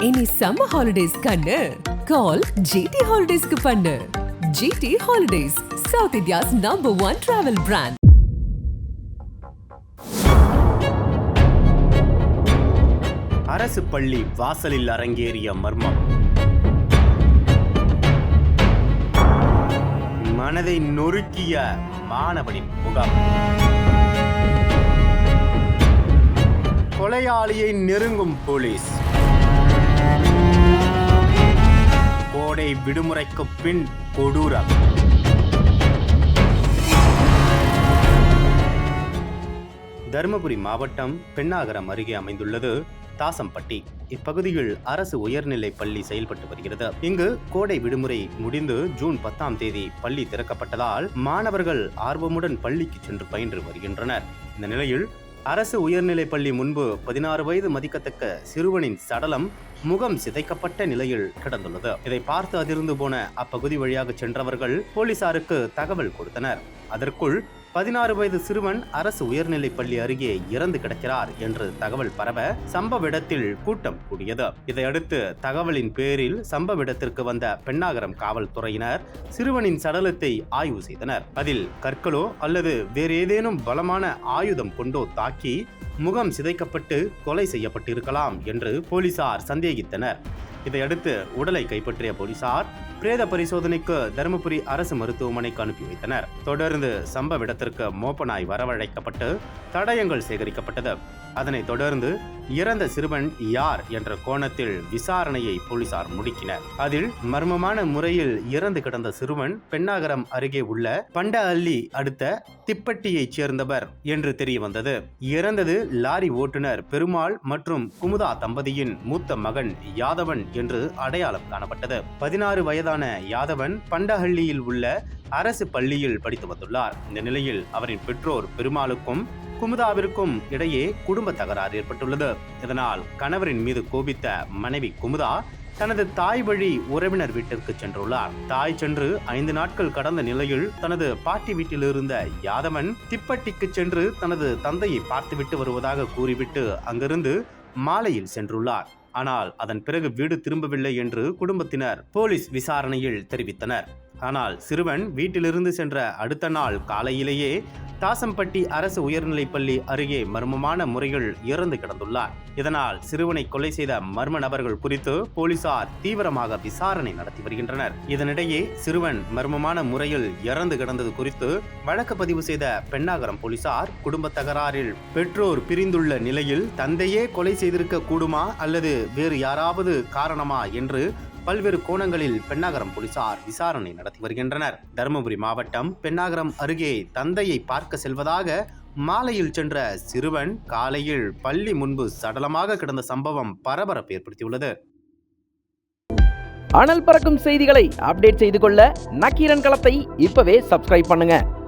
இனி summer holidays கண்ணு. கால் GT ஹாலிடேஸ்க்கு பண்ணு. GT Holidays South India's number one travel brand அரசு பள்ளி வாசலில் அரங்கேறிய மர்மம். மனதை நொறுக்கிய மாணவனின் முகம். கொலையாளியை நெருங்கும் போலீஸ். கோடை விடுமுறைக்கு பின் கொடூரம். தருமபுரி மாவட்டம் பெண்ணாகரம் அருகே அமைந்துள்ளது தாசம்பட்டி. இப்பகுதியில் அரசு உயர்நிலை பள்ளி செயல்பட்டு வருகிறது. இங்கு கோடை விடுமுறை முடிந்து ஜூன் பத்தாம் தேதி பள்ளி திறக்கப்பட்டதால் மாணவர்கள் ஆர்வமுடன் பள்ளிக்கு சென்று பயின்று வருகின்றனர். இந்த நிலையில் அரசு உயர்நிலை பள்ளி முன்பு பதினாறு வயது மதிக்கத்தக்க சிறுவனின் சடலம் முகம் சிதைக்கப்பட்ட நிலையில் கிடந்துள்ளது. இதை பார்த்து அதிர்ந்து போன அப்பகுதி வழியாக சென்றவர்கள் போலீசாருக்கு தகவல் கொடுத்தனர். அதற்குள் பதினாறு வயது சிறுவன் அரசு உயர்நிலைப் பள்ளி அருகே இறந்து கிடக்கிறார் என்று தகவல் பரவ சம்பவ இடத்தில் கூட்டம் கூடியது. இதையடுத்து தகவலின் பேரில் சம்பவ இடத்திற்கு வந்த பெண்ணாகரம் காவல்துறையினர் சிறுவனின் சடலத்தை ஆய்வு செய்தனர். அதில் கற்களோ அல்லது வேறு ஏதேனும் பலமான ஆயுதம் கொண்டோ தாக்கி முகம் சிதைக்கப்பட்டு கொலை செய்யப்பட்டிருக்கலாம் என்று போலீசார் சந்தேகித்தனர். இதையடுத்து உடலை கைப்பற்றிய போலீசார் பிரேத பரிசோதனைக்கு தருமபுரி அரசு மருத்துவமனைக்கு அனுப்பி வைத்தனர். தொடர்ந்து சம்பவ இடத்திற்கு மோப்பனாய் வரவழைக்கப்பட்டு தடயங்கள் சேகரிக்கப்பட்டது. அதனைத் தொடர்ந்து இறந்த சிறுவன் யார் என்ற கோணத்தில் விசாரணையை போலீசார் முடுக்கினர். அதில் மர்மமான முறையில் இறந்து கிடந்த சிறுவன் பெண்ணாகரம் அருகே உள்ள பண்ட அள்ளி அடுத்த திப்பட்டியைச் சேர்ந்தவர் என்று தெரிய வந்தது இறந்தது லாரி ஓட்டுநர் பெருமாள் மற்றும் குமுதா தம்பதியின் மூத்த மகன் யாதவன் என்று அடையாளம் காணப்பட்டது. பதினாறு வயதான யாதவன் பண்டஹள்ளியில் உள்ள அரசு பள்ளியில் படித்து வந்துள்ளார். இந்த நிலையில் அவரின் பெற்றோர் பெருமாளுக்கும் குமுதாவிற்கும் இடையே குடும்ப தகராறு ஏற்பட்டுள்ளது. இதனால் கணவரின் மீது கோபித்த மனைவி குமுதா தனது தாய் வழி உறவினர் வீட்டிற்கு சென்றுள்ளார். தாய் சென்று ஐந்து நாட்கள் கடந்த நிலையில் தனது பாட்டி வீட்டில் இருந்த யாதவன் திப்பட்டிக்கு சென்று தனது தந்தையை பார்த்துவிட்டு வருவதாக கூறிவிட்டு அங்கிருந்து மாலையில் சென்றுள்ளார். ஆனால் அதன் பிறகு வீடு திரும்பவில்லை என்று குடும்பத்தினர் போலீஸ் விசாரணையில் தெரிவித்தனர். ஆனால் சிறுவன் வீட்டிலிருந்து சென்ற அடுத்த நாள் காலையிலேயே தாசம்பட்டி அரசு உயர்நிலைப்பள்ளி அருகே மர்மமான முறையில் இறந்து கிடந்துள்ளார் இதனால் சிறுவனை கொலை செய்த மர்ம நபர்கள் குறித்து போலீசார் தீவிரமாக விசாரணை நடத்தி வருகின்றனர். இதனிடையே சிறுவன் மர்மமான முறையில் இறந்து கிடந்தது குறித்து வழக்கு பதிவு செய்த பெண்ணாகரம் போலீசார் குடும்ப தகராறில் பெற்றோர் பிரிந்துள்ள நிலையில் தந்தையே கொலை செய்திருக்க கூடுமா அல்லது வேறு யாராவது காரணமா என்று பல்வேறு கோணங்களில் பெண்ணாகரம் போலீசார் விசாரணை நடத்தி வருகின்றனர். தருமபுரி மாவட்டம் பெண்ணாகரம் அருகே தந்தையை பார்க்க செல்வதாக மாலையில் சென்ற சிறுவன் காலையில் பள்ளி முன்பு சடலமாக கிடந்த சம்பவம் பரபரப்பு ஏற்படுத்தியுள்ளது. அனல் பறக்கும் செய்திகளை அப்டேட் செய்து கொள்ள நக்கீரன் களத்தை இப்பவே சப்ஸ்கிரைப் பண்ணுங்க.